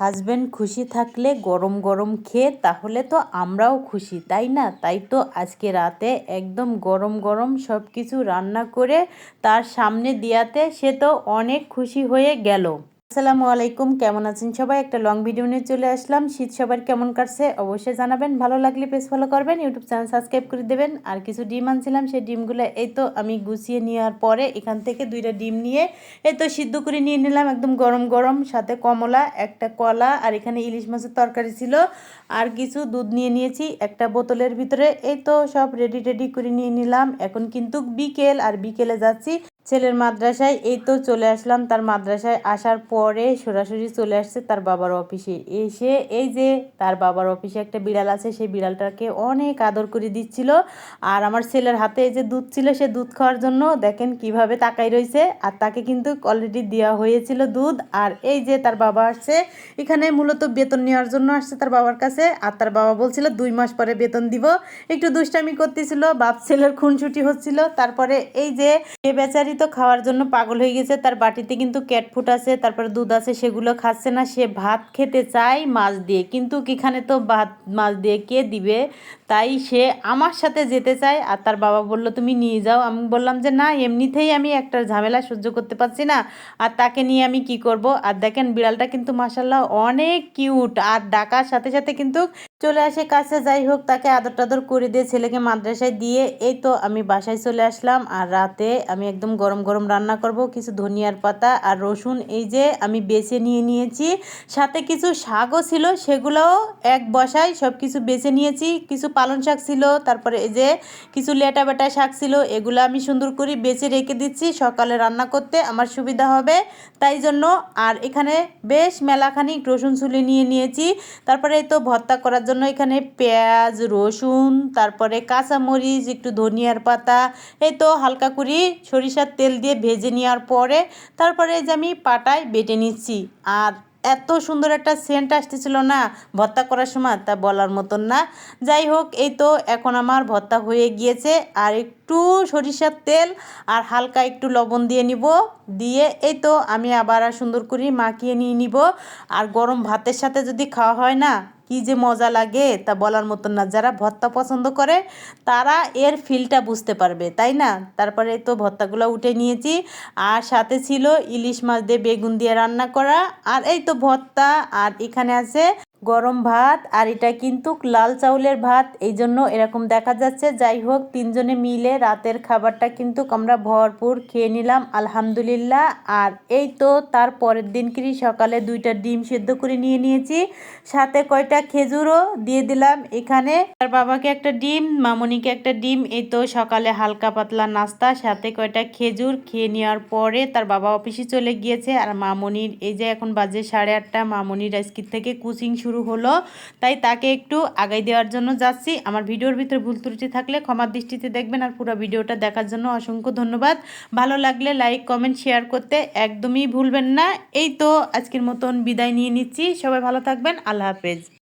Husband খুশি থাকলে গরম গরম খেয়ে, তাহলে তো আমরাও খুশি, তাই না? তাই তো আজকে রাতে একদম গরম গরম সব কিছু রান্না করে তার সামনে দিয়াতে সে তো অনেক খুশি হয়ে গেল। আসসালামু আলাইকুম, কেমন আছেন সবাই? একটা লং ভিডিও নিয়ে চলে আসলাম। শীত সবার কেমন কাটছে অবশ্যই জানাবেন। ভালো লাগলে পেজ ফলো করবেন ইউটিউব চ্যানেল সাবস্ক্রাইব করে দেবেন। আর কিছু ডিম আনছিলাম, সেই ডিমগুলো এই তো আমি গুছিয়ে নেওয়ার পরে এখান থেকে দুইটা ডিম নিয়ে এই তো সিদ্ধ করে নিয়ে নিলাম একদম গরম গরম, সাথে কমলা, একটা কলা, আর এখানে ইলিশ মাছের তরকারি ছিল। আর কিছু দুধ নিয়ে নিয়েছি, একটা বোতলের ভিতরে, এই তো সব রেডি রেডি করে নিয়ে নিলাম। এখন কিন্তু বিকেল, আর বিকেলে যাচ্ছি। ছেলের মাদ্রাসায়, এই তো চলে আসলাম। তার মাদ্রাসায় আসার পরে সরাসরি চলে আসছে তার বাবার অফিসে। এসে এই যে তার বাবার অফিসে একটা বিড়াল আছে, সেই বিড়ালটাকে অনেক আদর করে দিচ্ছিল। আর আমার ছেলের হাতে এই যে দুধ ছিল, সে দুধ খাওয়ার জন্য দেখেন কীভাবে তাকাই রয়েছে। আর তাকে কিন্তু অলরেডি দেওয়া হয়েছিল দুধ। আর এই যে তার বাবা আসছে, এখানে মূলত বেতন নেওয়ার জন্য আসছে তার বাবার কাছে। আর তার বাবা বলছিল, দুই মাস পরে বেতন দিব। একটু দুষ্টামি করতেছিল, বাপ ছেলের খুনছুটি হচ্ছিল। তারপরে এই যে বেচারি তো খাওয়ার জন্য পাগল হয়ে গেছে, তার বাটিতে কিন্তু ক্যাট ফুট আছে, তারপরে দুধ আছে, সেগুলো খাচ্ছে না, সে ভাত খেতে চায় মাছ দিয়ে, কিন্তু কিখানে তো ভাত, মাছ দিয়ে কে দিবে? তাই সে আমার সাথে যেতে চায়, আর তার বাবা বলল, তুমি নিয়ে যাও। আমি বললাম যে, না, এমনিতেই আমি একটা ঝামেলা সহ্য করতে পারছি না, আর তাকে নিয়ে আমি কি করব? আর দেখেন, বিড়ালটা কিন্তু মাসাল্লাহ অনেক কিউট আর ডাকার সাথে সাথে কিন্তু চলে আসে কাছে, যাই হোক, তাকে আদর টাদর করে দিয়ে ছেলেকে মাদ্রাসায় দিয়ে এই তো আমি বাসায় চলে আসলাম। আর রাতে আমি একদম গরম গরম রান্না করব, কিছু ধনিয়ার পাতা আর রসুন এই যে আমি বেছে নিয়ে নিয়েছি। সাথে কিছু শাকও ছিল, সেগুলোও এক বসায় সব কিছু বেছে নিয়েছি। কিছু পালন শাক ছিল, তারপরে এই যে কিছু লেটা বেটা শাক ছিল, এগুলো আমি সুন্দর করে বেছে রেখে দিচ্ছি। সকালে রান্না করতে আমার সুবিধা হবে, তাই জন্য। আর এখানে বেশ মেলাখানিক রসুন ছুলি নিয়ে নিয়েছি। তারপরে এই তো ভর্তা করার জন্য এখানে পেঁয়াজ, রসুন, তারপরে কাঁচামরিচ, একটু ধনিয়ার পাতা, এই তো হালকা করে সরিষার তেল দিয়ে ভেজে নেওয়ার পরে তারপরে যে আমি পাটায় বেটে নিচ্ছি। আর এত সুন্দর একটা সেন্ট আসতেছিল না ভর্তা করার সময়, তা বলার মতন না। যাই হোক, এই তো এখন আমার ভর্তা হয়ে গিয়েছে। আর একটু সরিষার তেল আর হালকা একটু লবণ দিয়ে নিব। দিয়ে এই তো আমি আবার সুন্দর করে মাখিয়ে নিয়ে নিব। আর গরম ভাতের সাথে যদি খাওয়া হয় না কি যে মজা লাগে তা বলার মতন না। যারা ভত্তা পছন্দ করে, তারা এর ফিলটা বুঝতে পারবে, তাই না? তারপরে তো ভত্তাগুলো উঠে নিয়েছি। আর সাথে ছিল ইলিশ মাছ দিয়ে বেগুন দিয়ে রান্না করা। আর এই তো ভত্তা, আর এখানে আছে গরম ভাত আর এটা কিন্তু লাল চাউলের ভাত। এই জন্য এরকম দেখা যাচ্ছে। যাই হোক, তিনজনে মিলে রাতের খাবারটা কিন্তু আমরা ভরপুর খেয়ে নিলাম, আলহামদুলিল্লাহ। আর এই তো তার পরের দিনকেরই সকালে দুইটা ডিম সেদ্ধ করে নিয়ে নিয়েছি। সাথে কয়টা খেজুরও দিয়ে দিলাম এখানে। তার বাবাকে একটা ডিম, মামনিকে একটা ডিম। এই তো সকালে হালকা পাতলা নাস্তা, সাথে কয়টা খেজুর খেয়ে নেওয়ার পরে তার বাবা অফিসে চলে গিয়েছে। আর মামনির, এই যে এখন বাজে সাড়ে আটটা, মামনির আজকের থেকে কোচিং শুরু শুরু হলো। তাই তাকে একটু আগাই দেওয়ার জন্য যাচ্ছি। আমার ভিডিওর ভিতরে ভুল ত্রুটি থাকলে ক্ষমার দৃষ্টিতে দেখবেন আর পুরো ভিডিওটা দেখার জন্য অসংখ্য ধন্যবাদ। ভালো লাগলে লাইক, কমেন্ট, শেয়ার করতে একদমই ভুলবেন না। এই তো আজকের মতন বিদায় নিয়ে নিচ্ছি। সবাই ভালো থাকবেন। আল্লাহ হাফেজ।